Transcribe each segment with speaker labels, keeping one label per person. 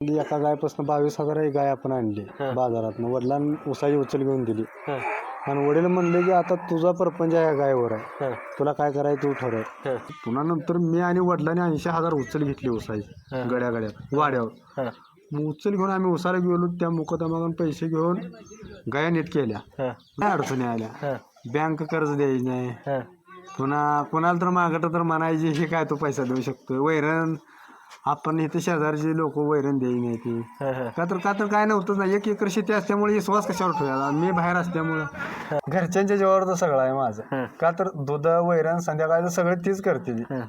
Speaker 1: एका गायपासून बावीस हजार एक गाय आपण आणली. बाजारात वडिलांनी उसाची उचल घेऊन दिली.
Speaker 2: हां.
Speaker 1: आणि वडील म्हणले की आता तुझा परपंच या गायवर आहे. तुला काय करायचं तू ठरव.
Speaker 2: हां.
Speaker 1: पुन्हा नंतर मी आणि वडिलांनी ऐंशी हजार उचल घेतली उसाची. गड्या गड्यात वाड्यावर.
Speaker 2: हां.
Speaker 1: मग उचल घेऊन आम्ही उसाला गेलो त्या मुकदमागून पैसे घेऊन गाया नीट केल्या. काय अडचणी आल्या? बँक कर्ज द्यायची नाही. पुन्हा कोणाला तर मागत तर म्हणायची हे काय तू पैसा देऊ शकतोय? वैरण आपण इथे शेजारची लोक वैरण देई नाही ती. का तर का तर काय नव्हतंच ना एक एकर शेती असल्यामुळे विश्वास कशावर ठेवायला मी बाहेर असल्यामुळं. घरच्यांच्या जेवावर तर सगळं आहे माझं. का तर दूध वैरण संध्याकाळचं सगळं तीच करते ती.
Speaker 2: हां.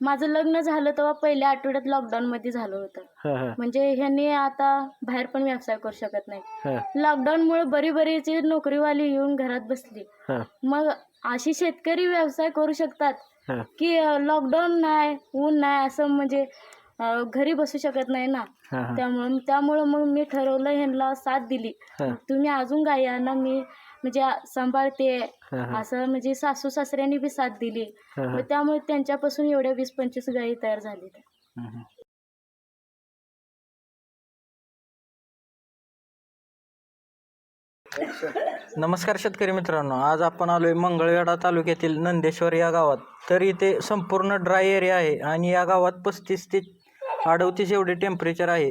Speaker 3: माझं लग्न झालं तेव्हा पहिल्या आठवड्यात लॉकडाऊनमध्ये झालं होतं. म्हणजे ह्यांनी आता बाहेर पण व्यवसाय करू शकत नाही.
Speaker 2: हां.
Speaker 3: लॉकडाऊनमुळे बरी बरीची नोकरीवाली येऊन घरात बसली. मग अशी शेतकरी व्यवसाय करू शकतात की लॉकडाऊन नाही ऊन नाही असं म्हणजे घरी बसू शकत नाही ना.
Speaker 2: हां हां.
Speaker 3: त्यामुळं त्यामुळं मग मी ठरवलं ह्यांना साथ दिली.
Speaker 2: हां.
Speaker 3: तुम्ही अजून गाई आणा मी म्हणजे सांभाळते.
Speaker 2: हां हां.
Speaker 3: असं म्हणजे सासू सासऱ्यांनी बी साथ दिली.
Speaker 2: हां
Speaker 3: मग त्यामुळे त्यांच्यापासून एवढ्या वीस पंचवीस गायी तयार झाल्या
Speaker 2: हां नमस्कार शेतकरी मित्रांनो. आज आपण आलोय मंगळवेढा तालुक्यातील नंदेश्वर या गावात. तर इथे संपूर्ण ड्राय एरिया आहे आणि या गावात पस्तीस ते अडतीस एवढे टेम्परेचर आहे.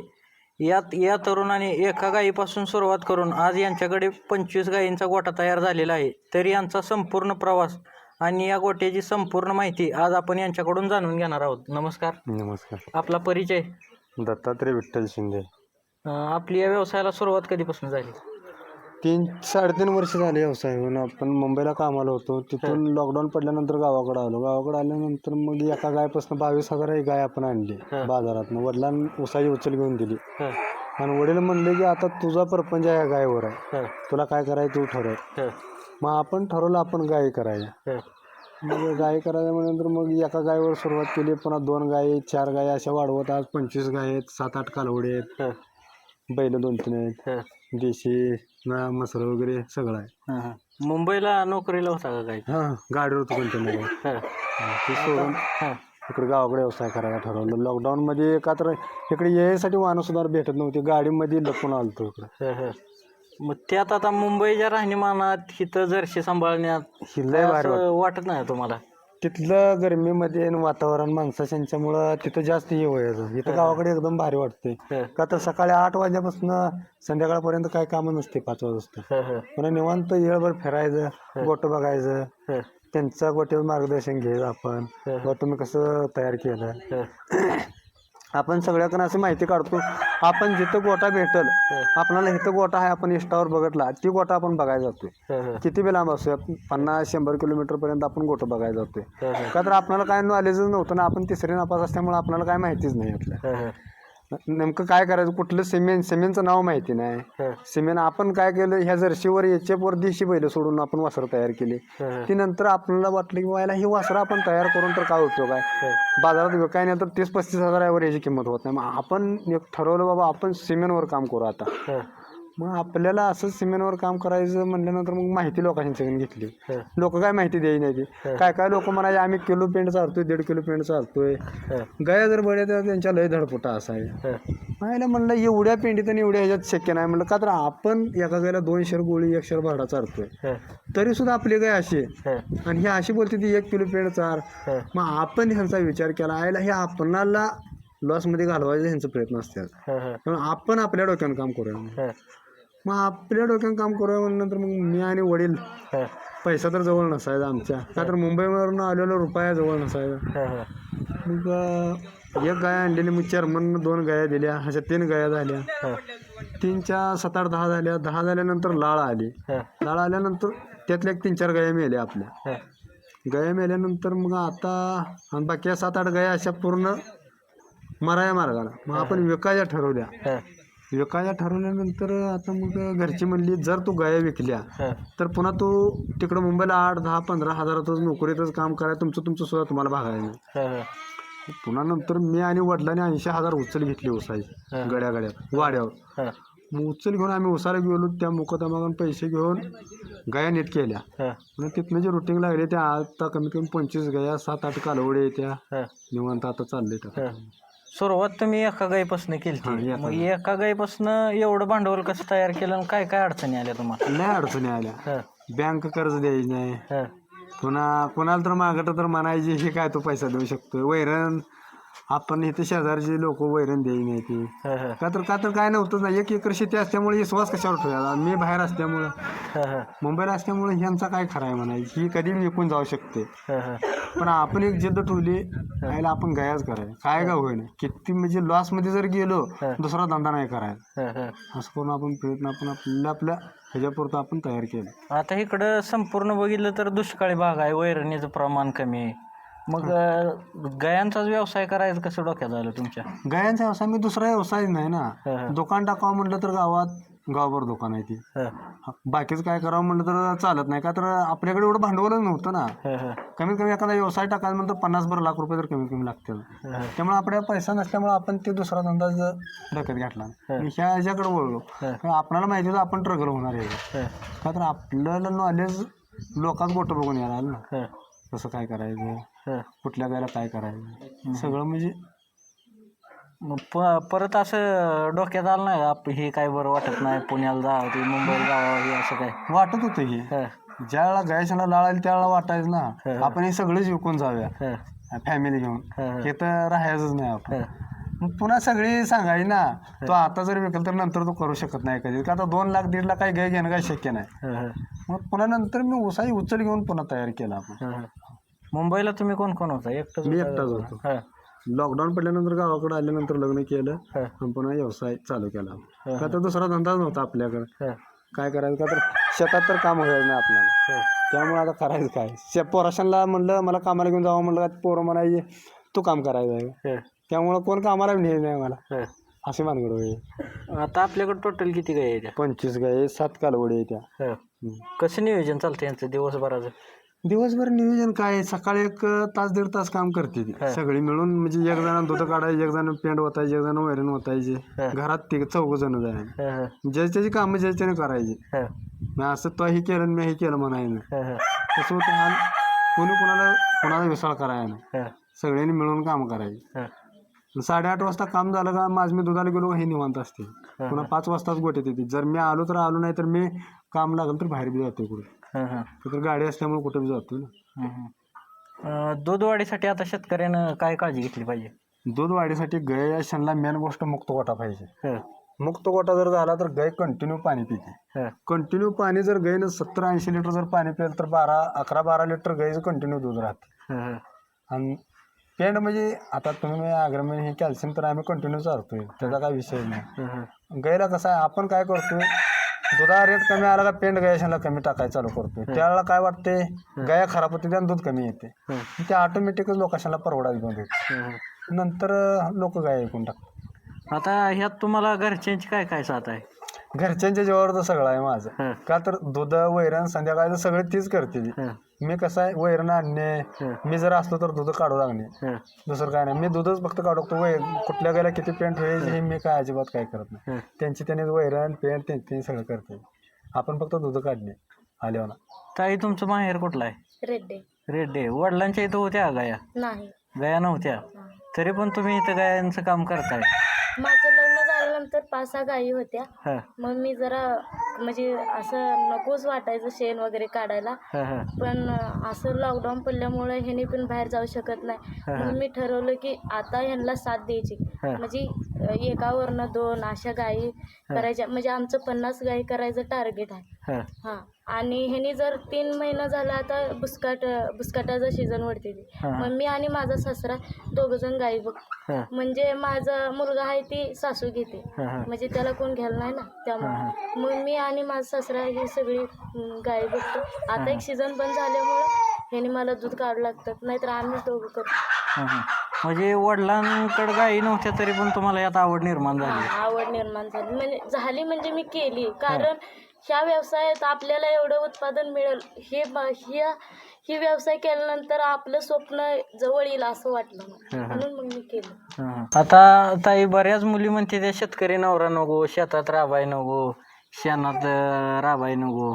Speaker 2: यात या तरुणाने एका गायीपासून सुरुवात करून आज यांच्याकडे पंचवीस गायींचा गोठा तयार झालेला आहे. तर यांचा संपूर्ण प्रवास आणि या गोट्याची संपूर्ण माहिती आज आपण यांच्याकडून जाणून घेणार आहोत. नमस्कार.
Speaker 1: नमस्कार.
Speaker 2: आपला परिचय?
Speaker 1: दत्तात्रय विठ्ठल शिंदे.
Speaker 2: अं, आपली या व्यवसायाला सुरुवात कधीपासून झाली?
Speaker 1: तीन साडेतीन वर्ष झाले व्यवसाय होऊन आपण मुंबईला कामाला होतो. तिथून लॉकडाऊन पडल्यानंतर गावाकडे आलो. गावाकडे आल्यानंतर मग एका गायपासून बावीस हजार एक गाय आपण आणली
Speaker 2: हा.
Speaker 1: बाजारात वडिलांनी उसाची उचल घेऊन दिली.
Speaker 2: हां.
Speaker 1: आणि वडील म्हणले की आता तुझा परपंच या गायवर आहे.
Speaker 2: हां.
Speaker 1: तुला काय करायचं तू ठरव.
Speaker 2: हां.
Speaker 1: मग आपण ठरवलं आपण गाय करायच्या
Speaker 2: हां.
Speaker 1: मग गाय करायच्या म्हणल्यानंतर मग एका गायवर सुरुवात केली. पुन्हा दोन गाय चार गाय अशा वाढवत. आज पंचवीस गाय आहेत. सात आठ कालवडे आहेत.
Speaker 2: हां.
Speaker 1: बैल दोन तीन आहेत.
Speaker 2: हां.
Speaker 1: देशी ना मसर वगैरे सगळं आहे.
Speaker 2: हां हां. मुंबईला नोकरीला होता का काय
Speaker 1: हां गाडीवर होतो कोणत्या
Speaker 2: हां.
Speaker 1: ते सोडून
Speaker 2: हां.
Speaker 1: इकडे गावाकडे व्यवसाय करायला ठरवलं. लॉकडाऊनमध्ये का तर इकडे यायसाठी माणूस सुद्धा भेटत नव्हते. गाडीमध्ये लपून आलतो इकडे.
Speaker 2: हां हां. मग त्यात आता मुंबईच्या राहणीमानात इथं जर्शी सांभाळण्यात असं वाटत नाही तुम्हाला?
Speaker 1: तिथलं गरमीमध्ये आणि वातावरण माणसाच्यांच्यामुळं तिथं जास्त हे व्हायचं. इथं गावाकडे एकदम भारी वाटते का तर सकाळी आठ वाजल्यापासून संध्याकाळपर्यंत काय कामं नसते पाच वाजता पुन्हा निवांत येळभर फिरायचं गोटं बघायचं. त्यांचा गोट्यावर मार्गदर्शन घ्यायचं आपण. व तुम्ही कसं तयार केलं. आपण सगळ्याकडून अशी माहिती काढतो. आपण जिथं गोटा भेटल आपल्याला इथं गोटा आहे आपण इंस्टावर बघितला ती गोटा आपण बघायला जातोय. किती बी लांब असू पन्नास शंभर किलोमीटर पर्यंत आपण गोटं बघायला जातोय. का तर आपल्याला काय नॉलेजच नव्हतं ना आपण तिसरी नापास असल्यामुळे आपल्याला काय माहितीच नाही यातलं
Speaker 2: हां.
Speaker 1: नेमकं काय करायचं? कुठलं सिमेंट? सिमेंटचं नाव माहिती नाही. सिमेंट आपण काय केलं? ह्या जर्शीवर याच्यावर देशी बैल सोडून आपण वासरं तयार केली. ती नंतर आपल्याला वाटलं की व्हायला ही वासरं आपण तयार करून तर काय उपयोग आहे? बाजारात विकाय नाही तर तीस पस्तीस हजारावर याची किंमत होत नाही. मग आपण एक ठरवलं बाबा आपण सिमेंटवर काम करू आता. मग आपल्याला असं सिमेंटवर काम करायचं म्हणल्यानंतर मग माहिती लोकांच्याकडून घेतली.
Speaker 2: हां.
Speaker 1: लोक काय माहिती द्यायची नाही काय काय लोक म्हणायचे आम्ही किलो पेंट चालतोय दीड किलो पेंट चालतोय. गया जर बळ्या तर त्यांच्या लय धडपटा असाय
Speaker 2: हां.
Speaker 1: माहिला म्हणलं एवढ्या पेंडीत आणि एवढ्या ह्याच्यात शक्य नाही. म्हणलं का तर आपण एका गायला दोन शेर गोळी एक शेर भाडा चालतोय. तरी सुद्धा आपली गाय अशी आणि ही अशी बोलते ती एक किलो पेंड चार. मग आपण ह्यांचा विचार केला आयला हे आपणाला लॉसमध्ये घालवायचे ह्यांचे प्रयत्न असतात. आपण आपल्या डोक्यानं काम करूया मग आपल्या डोक्यानं काम करूया म्हणल्यानंतर मग मी आणि वडील. पैसा तर जवळ नसायचा आमच्या. का तर मुंबईवरून आलेलो रुपया जवळ नसायचा. मग एक गाय आणलेली मग चेअरमन दोन गाया दिल्या. अशा तीन गाया झाल्या.
Speaker 2: हां.
Speaker 1: तीनच्या सात आठ दहा झाल्या. दहा झाल्यानंतर लाळ आली. लाळ आल्यानंतर त्यातल्या एक तीन चार गाया मेल्या आपल्या. गाया मेल्यानंतर मग आता आणि बाकी सात आठ गाया अशा पूर्ण मराया मार्गाला मग आपण विकायच्या ठरवल्या. विकायच्या ठरवल्यानंतर आता मग घरची म्हणली जर तू गाया विकल्या
Speaker 2: हां.
Speaker 1: तर पुन्हा तू तिकडं मुंबईला आठ दहा पंधरा हजारातच नोकरीतच काम करायला तुमचं तुमचं सुद्धा तुम्हाला भागायला नाही
Speaker 2: हां. हां
Speaker 1: पुन्हा नंतर मी आणि वडिलांनी ऐंशी हजार उचल घेतली उसाची
Speaker 2: हा.
Speaker 1: गड्या गड्यात वाड्यावर.
Speaker 2: हां.
Speaker 1: मग उचल घेऊन आम्ही उसाला गेलो त्या मुकदमागून पैसे घेऊन गाया नीट केल्या.
Speaker 2: हां.
Speaker 1: तिथनं जे रुटीन लागले त्या आता कमीत कमी पंचवीस गाया सात आठ कालवडे त्या
Speaker 2: हां.
Speaker 1: निवांत आता चालले
Speaker 2: हां. सुरुवात तुम्ही एका गाईपासून केली
Speaker 1: हा, एका
Speaker 2: मग एका गाईपासून एवढं भांडवल कसं तयार केलं आणि काय काय अडचणी आल्या तुम्हाला?
Speaker 1: लय अडचणी आल्या.
Speaker 2: हं,
Speaker 1: बँक कर्ज द्यायची नाही.
Speaker 2: हं,
Speaker 1: पुन्हा कोणाला तर मागत तर म्हणायची हे काय तो पैसा देऊ शकतो वैरण आपण इथे शेजारची लोक वैरण देई नाही ती.
Speaker 2: हं, हं,
Speaker 1: का तर का तर काय नव्हतं ना एक एकर शेती असल्यामुळे विश्वास कशावर ठेवायला मी बाहेर असल्यामुळं.
Speaker 2: हं, हं,
Speaker 1: मुंबईला असल्यामुळे ह्यांचा काय खरं आहे म्हणायची? ही कधी विकून जाऊ शकते.
Speaker 2: हं, हं.
Speaker 1: पण आपण एक जिद्द ठेवली यायला आपण गयाच करायला काय का होईना. किती म्हणजे लॉसमध्ये जर गेलो दुसरा धंदा नाही करायला
Speaker 2: हं, हं.
Speaker 1: असं करून आपण प्रयत्न आपण आपल्या आपल्या ह्याच्यापुरतं आपण तयार केलं.
Speaker 2: आता इकडं संपूर्ण बघितलं तर दुष्काळी भाग आहे. वैरणीचं प्रमाण कमी आहे. मग गायांचाच व्यवसाय करायचं कसं डोक्यात आलं तुमच्या?
Speaker 1: गायांचा व्यवसाय मी दुसरा व्यवसाय नाही ना.
Speaker 2: हं,
Speaker 1: दुकान टाकावं म्हटलं तर गावात गावभर दुकान आहे ती.
Speaker 2: हं,
Speaker 1: बाकीचं काय करावं म्हटलं तर चालत नाही. का तर आपल्याकडे एवढं भांडवलच नव्हतं ना.
Speaker 2: हं, हं,
Speaker 1: कमीत कमी एखादा व्यवसाय टाकायला म्हणतं पन्नास भर लाख रुपये तर कमीत कमी लागतील.
Speaker 2: हं,
Speaker 1: त्यामुळे आपल्याला पैसा नसल्यामुळे आपण ते दुसरा धंदा ज- डोक्यात घेतला. मी ह्या ह्याच्याकडे बोललो कारण आपल्याला माहिती होतं आपण ट्रगल होणार आहे.
Speaker 2: हं,
Speaker 1: का तर आपल्याला नॉलेज लोकांत गोटं बघून यायला आलं ना
Speaker 2: हं,
Speaker 1: कसं काय करायचं?
Speaker 2: हं.
Speaker 1: कुठल्या वेळेला काय करायचं? सगळं म्हणजे
Speaker 2: मग प- परत असं डोक्यात आलं नाही आप हे काय बरं वाटत नाही पुण्याला जावं ते मुंबईला जावं हे असं काय?
Speaker 1: वाटत होतं की.
Speaker 2: हं,
Speaker 1: ज्या वेळेला गायशाला लाळ आली त्यावेळेला वाटायचं ना आपण हे सगळेच विकून जाऊया.
Speaker 2: हं,
Speaker 1: फॅमिली घेऊन.
Speaker 2: हं,
Speaker 1: तर राहायचंच नाही आपण. मग पुन्हा सगळी सांगायची ना तो आता जर विकल तर नंतर तो करू शकत नाही कधी. का आता दोन लाख दीड लाख काही गाय घेणं काही शक्य नाही.
Speaker 2: हं, हं,
Speaker 1: मग पुन्हा नंतर मी उसाई उचल घेऊन पुन्हा तयार केला आपण.
Speaker 2: हं, हं. मुंबईला तुम्ही कोण कोण होता? एकटंच
Speaker 1: मी
Speaker 2: होता
Speaker 1: एकटाच? होतो.
Speaker 2: हं,
Speaker 1: लॉकडाऊन पडल्यानंतर गावाकडे आल्यानंतर लग्न केलं आणि पुन्हा व्यवसाय चालू केला. का तर दुसरा धंदाच नव्हता आपल्याकडे. काय करायचं? का तर शेतात तर काम व्हायचं नाही आपल्याला. त्यामुळे आता करायचं काय? शे पोराशांना म्हणलं मला कामाला घेऊन जावं म्हणलं का पोरं म्हणायचे तू काम करायचं आहे.
Speaker 2: हं,
Speaker 1: त्यामुळं कोण कामाला नेत नाही मला.
Speaker 2: हं.
Speaker 1: असे मानगड
Speaker 2: आता आपल्याकडे टोटल किती गाय आहे
Speaker 1: पंचवीस गाय सात कालवडी आहे त्या. हम्म.
Speaker 2: कसं नियोजन चालतं यांचं दिवसभराचं
Speaker 1: दिवसभर नियोजन काय आहे? सकाळी एक तास दीड तास काम करते ती. सगळी मिळून म्हणजे एक जण दूध काढायचे एक जण पेंट ओतायचे एक जण वैरण ओतायचे. घरात ते चौघ जण जाय.
Speaker 2: हं, हं,
Speaker 1: ज्याची त्याची कामं ज्याच्याने करायची.
Speaker 2: हं,
Speaker 1: मी असं तो ही केलं आणि मी हे केलं म्हणायला
Speaker 2: हं, हं,
Speaker 1: तसं होतं आणि कोणी कोणाला कोणाला विसळ करायला नाही.
Speaker 2: हं,
Speaker 1: सगळ्यांनी मिळून काम करायचे.
Speaker 2: हं.
Speaker 1: साडेआठ वाजता काम झालं का माझ मी दुधाला गेलो हे निवांत असते. पुन्हा पाच वाजताच गोट येते. जर मी आलो तर आलो नाही तर मी काम लागलं तर बाहेर बी जातो कुठे. तर गाडी असल्यामुळे कुठे बी जातो ना.
Speaker 2: अं, दूध वाढीसाठी आता शेतकऱ्यानं काय काळजी घेतली पाहिजे?
Speaker 1: दूध वाढीसाठी गाय या क्षणला मेन गोष्ट मुक्त गोटा पाहिजे.
Speaker 2: हं,
Speaker 1: मुक्त गोटा जर झाला तर गाय कंटिन्यू पाणी पिते. कंटिन्यू पाणी जर गायनं सत्तर ऐंशी लिटर जर पाणी पिलं तर बारा अकरा बारा लिटर गायचं कंटिन्यू दूध राहते. आणि पेंड म्हणजे आता तुम्ही अग्रमेन हे कॅल्शियम तर आम्ही कंटिन्यू चालतोय. त्याचा काय विषय नाही. गायला कसं आहे? आपण काय करतोय? दुधा रेट कमी आला का पेंड गायशाला कमी टाकायला चालू करतोय. त्यावेळेला काय वाटते गाया खराब होते आणि दूध कमी येते. ते ऑटोमॅटिकच लोकांना परवडायला बंद होते. नंतर लोक गाय ऐकून टाकतात.
Speaker 2: आता ह्यात तुम्हाला घरच्यांची काय काय साथ आहे?
Speaker 1: घरच्यांच्या जेव्हावर तर सगळं आहे माझं.
Speaker 2: हं,
Speaker 1: का तर दूध वैरण संध्याकाळचं सगळं तीच करते ती
Speaker 2: हं,
Speaker 1: मी कसं आहे वैरण आणणे
Speaker 2: हं.
Speaker 1: मी जर असलो तर दूध काढू लागणे.
Speaker 2: हं,
Speaker 1: दुसरं काय नाही. मी दूधच फक्त काढतो वै कुठल्या गायला किती पेंट होईल हे. मी काय अजिबात काय करत नाही.
Speaker 2: हं.
Speaker 1: त्यांची त्यांनी वैरण पेंट त्यांची त्यांनी सगळं करते. आपण फक्त दूध काढणे. आल्यावर
Speaker 2: ताई तुमचं माहेर कुठलं आहे?
Speaker 3: रेड्डे.
Speaker 2: रेड्डे. वडिलांच्या इथं होत्या गाया?
Speaker 3: नाही.
Speaker 2: गाया नव्हत्या. तरी पण तुम्ही इथं गायांचं काम करताय.
Speaker 3: माझं लग्न झाल्यानंतर पाच सहा गायी होत्या.
Speaker 2: हं,
Speaker 3: मग मी जरा म्हणजे असं नकोच वाटायचं शेण वगैरे काढायला.
Speaker 2: हं, हं,
Speaker 3: पण असं लॉकडाऊन पडल्यामुळे ह्याने पण बाहेर जाऊ शकत नाही. म्हणून मी ठरवलं की आता ह्यांना साथ द्यायची.
Speaker 2: हं.
Speaker 3: म्हणजे अ, एकावरनं दोन अशा गायी करायच्या. म्हणजे आमचं पन्नास गायी करायचं टार्गेट आहे.
Speaker 2: हं,
Speaker 3: हां. आणि ह्यानी जर तीन महिना झाला आता बुसकाट बुसकाटाचा सीझन वरती
Speaker 2: हां.
Speaker 3: मग मी आणि माझा सासरा दोघं जण गायी बघ.
Speaker 2: हं,
Speaker 3: म्हणजे माझा मुलगा आहे ती सासू घेते.
Speaker 2: हं, हं.
Speaker 3: म्हणजे त्याला कोण घ्यायला नाही ना त्यामुळे. मग मी आणि माझा सासरा ही सगळी अं, गाय बघतो. आता एक सीझन बंद झाल्यामुळं ह्याने मला दूध काढू लागतात नाहीतर आम्हीच दोघं करतो.
Speaker 2: हं, हं. म्हणजे वडिलांकडे गायी नव्हत्या तरी पण तुम्हाला यात आवड निर्माण झाली.
Speaker 3: आवड निर्माण झाली. म्हणजे झाली म्हणजे मी केली. कारण ह्या व्यवसायात आपल्याला एवढं उत्पादन मिळेल हे ब- ह्या ही व्यवसाय केल्यानंतर आपलं स्वप्न जवळ येईल असं वाटलं. मला. म्हणून मग मी केलं.
Speaker 2: हं. आता ताई बऱ्याच मुली म्हणते त्या शेतकरी नवरा नको शेतात राबाय नको शेणात अं, राबाय नको.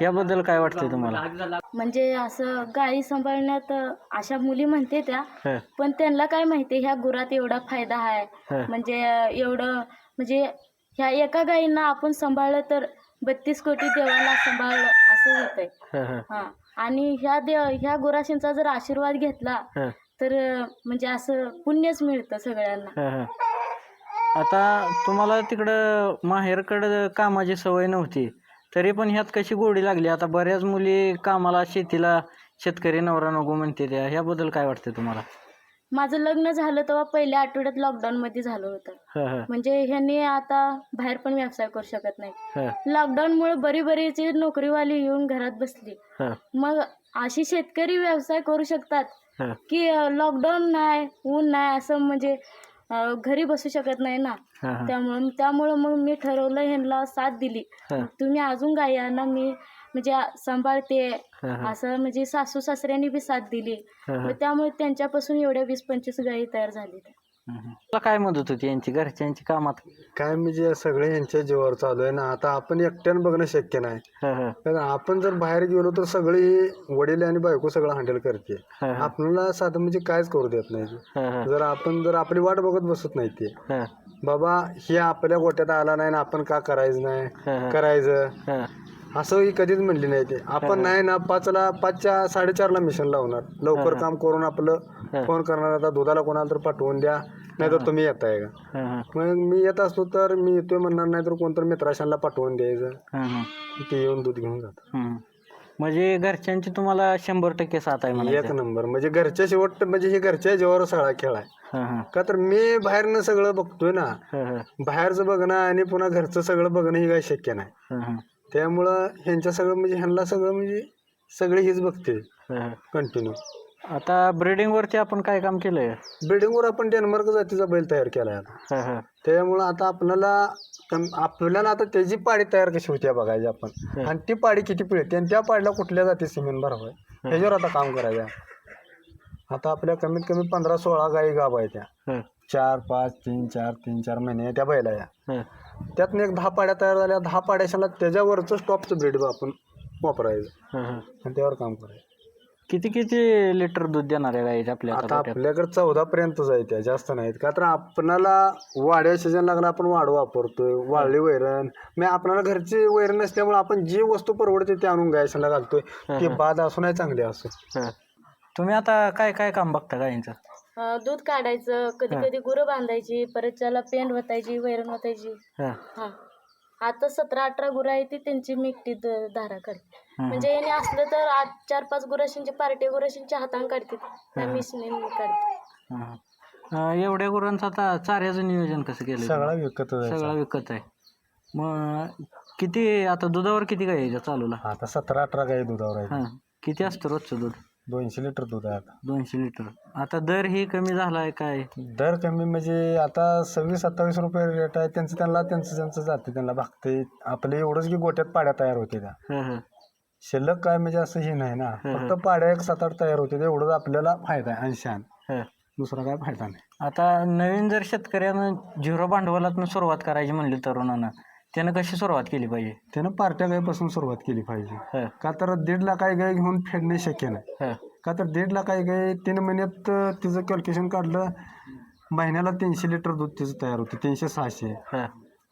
Speaker 2: याबद्दल काय वाटतंय तुम्हाला?
Speaker 3: म्हणजे असं गाई सांभाळण्यात अशा मुली म्हणते त्या
Speaker 2: हं,
Speaker 3: पण त्यांना काय माहिती ह्या गुरात एवढा फायदा आहे.
Speaker 2: हं,
Speaker 3: म्हणजे एवढं म्हणजे ह्या एका गायींना आपण सांभाळलं तर बत्तीस कोटी देवाला सांभाळलं असं होतंय.
Speaker 2: हं, हं,
Speaker 3: हा. आणि ह्या देव ह्या गुराशींचा जर आशीर्वाद घेतला तर म्हणजे असं पुण्यच मिळतं सगळ्यांना.
Speaker 2: हं, हं. आता तुम्हाला तिकडं माहेरकडं कामाची सवय नव्हती तरी पण ह्यात कशी गोडी लागली? आता बऱ्याच मुली कामाला शेतीला शेतकरी नवरा नको म्हणते त्या. ह्याबद्दल काय वाटतं तुम्हाला?
Speaker 3: माझं लग्न झालं तेव्हा पहिल्या आठवड्यात लॉकडाऊन मध्ये झालं होतं.
Speaker 2: हं, हं,
Speaker 3: म्हणजे ह्यांनी आता बाहेर पण व्यवसाय करू शकत नाही
Speaker 2: हं,
Speaker 3: लॉकडाऊन मुळे बरी बरीची नोकरीवाली येऊन घरात बसली.
Speaker 2: हं,
Speaker 3: मग अशी शेतकरी व्यवसाय करू शकतात
Speaker 2: हं,
Speaker 3: की लॉकडाऊन नाही ऊन नाही असं म्हणजे अं, घरी बसू शकत नाही ना.
Speaker 2: हं, हं,
Speaker 3: त्यामुळं त्यामुळं मग मी ठरवलं ह्यांना साथ दिली.
Speaker 2: हं,
Speaker 3: तुम्ही अजून गाई आणा मी म्हणजे सांभाळते. असं म्हणजे सासू सासऱ्यांनी बी साथ दिली. मग त्यामुळे त्यांच्यापासून एवढ्या वीस पंचवीस गायी तयार झाली.
Speaker 2: तुला काय मदत होती यांची घरच्यांची कामात?
Speaker 1: काय म्हणजे सगळे यांच्या जीवावर चालू आहे ना. आता आपण एकट्यानं बघणं शक्य नाही. कारण आपण जर बाहेर गेलो तर सगळी वडील आणि बायको सगळं हँडल करते. आपल्याला साधं म्हणजे कायच करू देत नाही. जर आपण जर आपली वाट बघत बसत नाही ते. बाबा हे आपल्या गोट्यात आला नाही ना आपण का करायचं नाही? करायचं. असं ही कधीच म्हणली नाही ते. आपण नाही ना पाचला पाचच्या साडेचारला मिशन लावणार. लवकर काम करून आपलं फोन करणार. आता दुधाला कोणाला तर पाठवून द्या नाही तर तुम्ही येताय का? मग मी येत असतो तर मी येतोय म्हणणार नाही तर कोणतर मित्राशांना पाठवून द्यायचं. ते येऊन दूध घेऊन जातात.
Speaker 2: हं. म्हणजे घरच्यांची तुम्हाला शंभर टक्के साथ आहे
Speaker 1: एक नंबर. म्हणजे घरच्या शेवट म्हणजे हे घरच्या जीवावर सगळा खेळ आहे. का तर मी बाहेरनं सगळं बघतोय ना. बाहेरचं बघणं आणि पुन्हा घरचं सगळं बघणं हे काही शक्य नाही. त्यामुळं ह्यांच्या सगळं म्हणजे ह्यांना सगळं म्हणजे सगळे हेच बघते. कंटिन्यू
Speaker 2: आता ब्रीडिंग वरती आपण काय काम केलंय?
Speaker 1: बिल्डिंगवर आपण डेन्मार्क जातीचा बैल तयार केला आहे आता त्यामुळं आता आपल्याला कम- आपल्याला आता त्याची पाडी तयार कशी होती बघायची आपण. आणि ती पाडी किती पिळते? आणि त्या पाडीला कुठल्या जाती सिमेंट भरावं? आहे ह्याच्यावर आता काम करायचं आहे. आता आपल्या कमीत कमी पंधरा सोळा गाई गाव आहे त्या.
Speaker 2: हं,
Speaker 1: चार पाच तीन चार तीन चार महिने त्या बैला या.
Speaker 2: हं,
Speaker 1: त्यातनं एक दहा पाड्या तयार झाल्या. दहा पाड्याशाला त्याच्यावरचं स्टॉपचं ब्रीड आपण वापरायचं.
Speaker 2: हं, हं.
Speaker 1: आणि त्यावर काम करायचं.
Speaker 2: किती किती लिटर दूध देणार आहे गाईचे आपल्या
Speaker 1: आता? आपल्याकडे चौदा पर्यंतच आहे त्या जास्त नाहीत. का तर आपणाला वाड्या सीजन लागला आपण वाढ वापरतोय वाळली वैरण. मी आपल्याला घरची वैरण नसल्यामुळे आपण जी वस्तू परवडते ते आणून गायशाला घालतोय. ती बाद असू नाही चांगली असो.
Speaker 2: हं. तुम्ही आता काय काय काम बघता गाईंचं?
Speaker 3: दूध काढायचं कधी कधी गुरं बांधायची परत त्याला पेंड वतायची वैरण वतायची.
Speaker 2: हं,
Speaker 3: हा. आता सतरा अठरा गुरं आहे ती त्यांची मी एकटी द- धारा काढते
Speaker 2: हं,
Speaker 3: म्हणजे याने असलं तर आठ चार पाच गुराशींचे पार्टे गुराशींच्या हाताने काढते त्या मिशने काढते
Speaker 2: हं. अं, एवढ्या गुरांचं आता चाऱ्याचं नियोजन कसं केलं?
Speaker 1: सगळा विकत
Speaker 2: सगळं विकत आहे. मग किती आता दुधावर किती गाई आहे चालूला?
Speaker 1: आता सतरा अठरा गाई दुधावर आहे
Speaker 2: हां. किती असतं रोजचं दूध?
Speaker 1: दोनशे लिटर दूध आहे आता.
Speaker 2: दोनशे लिटर. आता दर ही कमी झाला आहे काय?
Speaker 1: दर कमी म्हणजे आता सव्वीस सत्तावीस रुपये रेट आहे. त्यांचं त्यांना त्यांचं त्यांचं जाते त्यांना भागते. आपले एवढंच की गोट्यात पाड्या तयार होते त्या.
Speaker 2: हं, हं,
Speaker 1: शिल्लक काय म्हणजे असं हे नाही ना. फक्त पाड्या एक सात आठ तयार होते. एवढंच आपल्याला फायदा आहे ऐंशान
Speaker 2: हं.
Speaker 1: दुसरा काय फायदा नाही.
Speaker 2: आता नवीन जर शेतकऱ्यानं झिरो भांडवलातून सुरुवात करायची म्हणली तरुणानं त्यानं कशी सुरुवात केली पाहिजे?
Speaker 1: त्यानं पार्ट्या गायपासून सुरुवात केली पाहिजे.
Speaker 2: हं,
Speaker 1: का तर दीड लाख गाय गाय घेऊन फेडणे शक्य नाही.
Speaker 2: हं,
Speaker 1: का तर दीड लाख गाय गाय तीन महिन्यात अं, तिचं कॅल्क्युलेशन काढलं महिन्याला तीनशे लिटर दूध तिचं तयार होते तीनशे सहाशे.
Speaker 2: हं,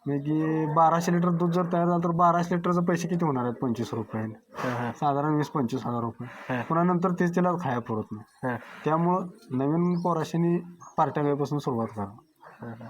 Speaker 1: म्हणजे बाराशे लिटर दूध जर तयार झालं तर बाराशे लिटरचे पैसे किती होणार आहेत? पंचवीस रुपये.
Speaker 2: हं, हं,
Speaker 1: साधारण वीस पंचवीस हजार रुपये.
Speaker 2: हं,
Speaker 1: पुन्हा नंतर तेच तिला खाया पुरत नाही.
Speaker 2: हं,
Speaker 1: त्यामुळं नवीन पोराशांनी पार्ट्या गायपासून सुरुवात करा.
Speaker 2: हं, हं.